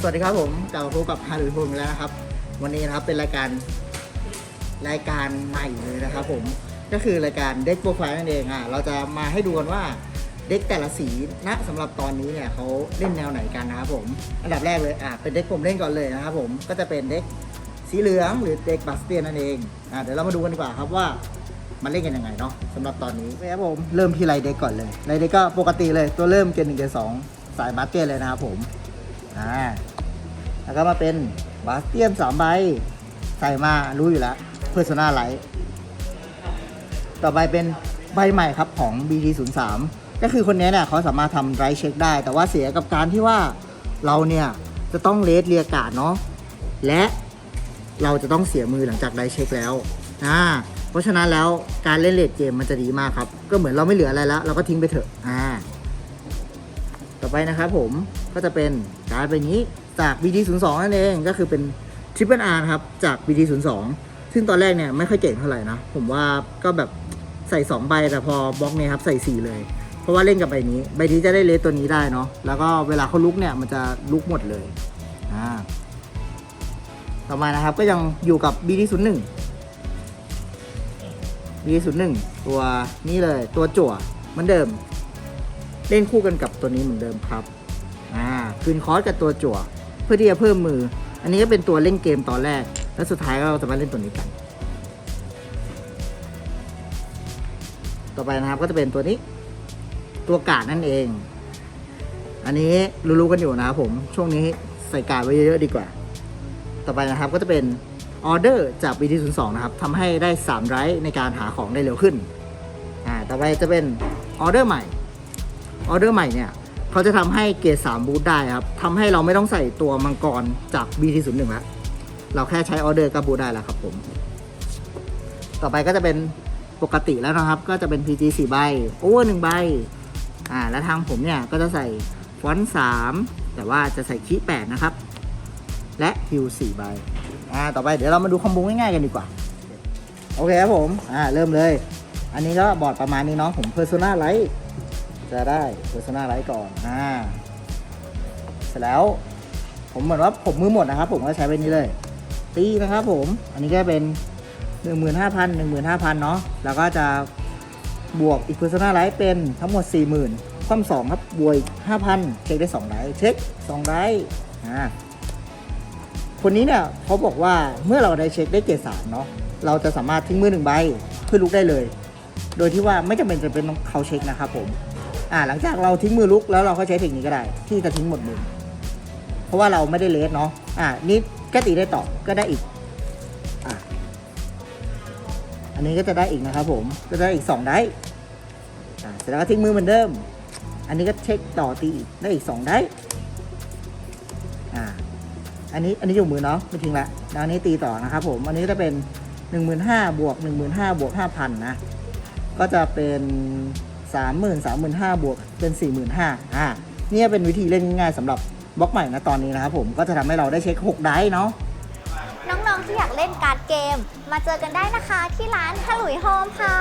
สวัสดีครับผมกลับมาพบกับฮารุพงแล้วนะครับ วันนี้นะครับเป็นรายการรายการใหม่เลยนะครับผมก็คือรายการเด็กโปรไฟล์นั่นเองอะเราจะมาให้ดูกันว่าเด็กแต่ละสีณสำหรับตอนนี้เนี่ยเขาเล่นแนวไหนกันนะครับผม อันดับแรกเลยอะเป็นเด็กผมเล่นก่อนเลยนะครับผมก็จะเป็นเด็กสีเหลืองหรือเด็กบัสเตียนนั่นเองอะเดี๋ยวเรามาดูกันดีกว่าครับว่ามันเล่นกันยังไงเนาะสำหรับตอนนี้ครับผมเริ่มที่ไรเด็กก่อนเลยไรเด็กก็ปกติเลยตัวเริ่มเกณฑ์หนึ่งเกณฑ์สองสายบัสเตียนเลยนะครับผม อ่าแล้วก็มาเป็นบาสเตียนสามใบ ใส่มารู้อยู่แล้วเพอร์ n นาไลท์ต่อไปเป็นใบใหม่ครับของ BT03 ก็คือคนนี้เนี่ยเขาสามารถทำไรเช็คได้ แต่ว่าเสียกับการที่ว่าเราเนี่ยจะต้องเลสเรียกาดเนาะและเราจะต้องเสียมือหลังจากไรเช็คแล้วอ่าเพราะฉะนั้นแล้วการเล่นเลดเกมมันจะดีมากครับ ก็เหมือนเราไม่เหลืออะไรแล้ว เราก็ทิ้งไปเถอะอ่า ไปนะครับผมก็จะเป็นการดใบนี้จาก BT02 นั่นเองก็คือเป็น Triple R นะครับจาก BT02 ซึ่งตอนแรกเนี่ยไม่ค่อยเก่งเท่าไหร่นะ ผมว่าก็แบบใส่ 2 ใบแต่พอบล็อกเนี่ยครับใส่ 4 เลย เพราะว่าเล่นกับใบนี้ ใบนี้จะได้เลสตัวนี้ได้เนาะแล้วก็เวลาเขาลุกเนี่ยมันจะลุกหมดเลยอ่าต่อมานะครับก็ยังอยู่กับ BT01 BT01 ตัวนี้เลยตัวจั่วเหมือนเดิม เล่นคู่กันกับตัวนี้เหมือนเดิมครับอ่าคืนคอร์สกับตัวจั่ว เพื่อที่จะเพิ่มมือ อันนี้ก็เป็นตัวเล่นเกมตอนแรก แล้วสุดท้ายก็เราจะมาเล่นตัวนี้กัน ต่อไปนะครับก็จะเป็นตัวนี้ ตัวกาดนั่นเอง อันนี้รู้ๆกันอยู่นะครับผมช่วงนี้ใส่กาดไว้เยอะๆดีกว่า ต่อไปนะครับก็จะเป็นออเดอร์จาก BT02 นะครับทำให้ได้3ไรท์ในการหาของได้เร็วขึ้นอ่าต่อไปจะเป็นออเดอร์ใหม่ ออเดอร์ใหม่เนี่ยเขาจะทำให้เกรด3บูทได้ครับทำให้เราไม่ต้องใส่ตัวมังกรจาก BT01 แล้ว เราแค่ใช้ออเดอร์ก็บูทได้แล้วครับผม ต่อไปก็จะเป็นปกติแล้วนะครับ ก็จะเป็น PG 4ใบโอเวอร์1ใบอ่าแล้วทางผมเนี่ยก็จะใส่ฟอนต์3แต่ว่าจะใส่คีย์8นะครับ และฮิว4ใบอ่าต่อไปเดี๋ยวเรามาดูคอมโบง่ายๆกันดีกว่า โอเคครับผมอ่าเริ่มเลย อันนี้ก็บอร์ดประมาณนี้เนาะผม Persona Lite จะได้ Persona Lite ก่อนอ่าเสร็จแล้วผมเหมือนว่าผมมือหมดนะครับ ผมก็ใช้ไปนี้เลย ตีนะครับผมอันนี้ก็เป็น 15,000 15,000เนาะแล้วก็จะบวกอีก Persona Lite เป็นทั้งหมด 40,000 ความสองครับบวก5,000 เช็คได้2ไลท์เช็ค2ไลท์อ่าคนนี้เนี่ยเขาบอกว่าเมื่อเราได้เช็คได้เกรดสามเนาะเราจะสามารถทิ้งมือหนึ่งใบเพื่อลุกได้เลย โดยที่ว่าไม่จำเป็นจะเป็นต้องเขาเช็คนะครับผม อ่าหลังจากเราทิ้งมือลุกแล้วเราก็ใช้เทคนิคก็ได้ ที่จะทิ้งหมดมือเพราะว่าเราไม่ได้เลสเนาะอ่านี่ก็ตีได้ต่อก็ได้อีกอ่าอันนี้ก็จะได้อีกนะครับผมก็ได้อีกสองได้อ่าเสร็จแล้วก็ทิ้งมือเหมือนเดิม อันนี้ก็เช็คต่อตีอีกได้อีกสองได้อ่าอันนี้อันนี้อยู่มือเนาะไม่ทิ้งละแล้วอันนี้ตีต่อนะครับผมอันนี้ก็จะเป็นหนึ่งหมื่นห้าบวกหนึ่งหมื่นห้าบวกห้าพันนะก็จะเป็น สามหมื่นสามหมื่นห้าบวกเป็นสี่หมื่นห้าอ่าเนี่ยเป็นวิธีเล่นง่ายๆสำหรับบล็อกใหม่นะตอนนี้นะครับผมก็จะทำให้เราได้เช็คหกได้เนาะน้องๆที่อยากเล่นการ์ดเกม มาเจอกันได้นะคะที่ร้านฮลุยโฮมค่ะ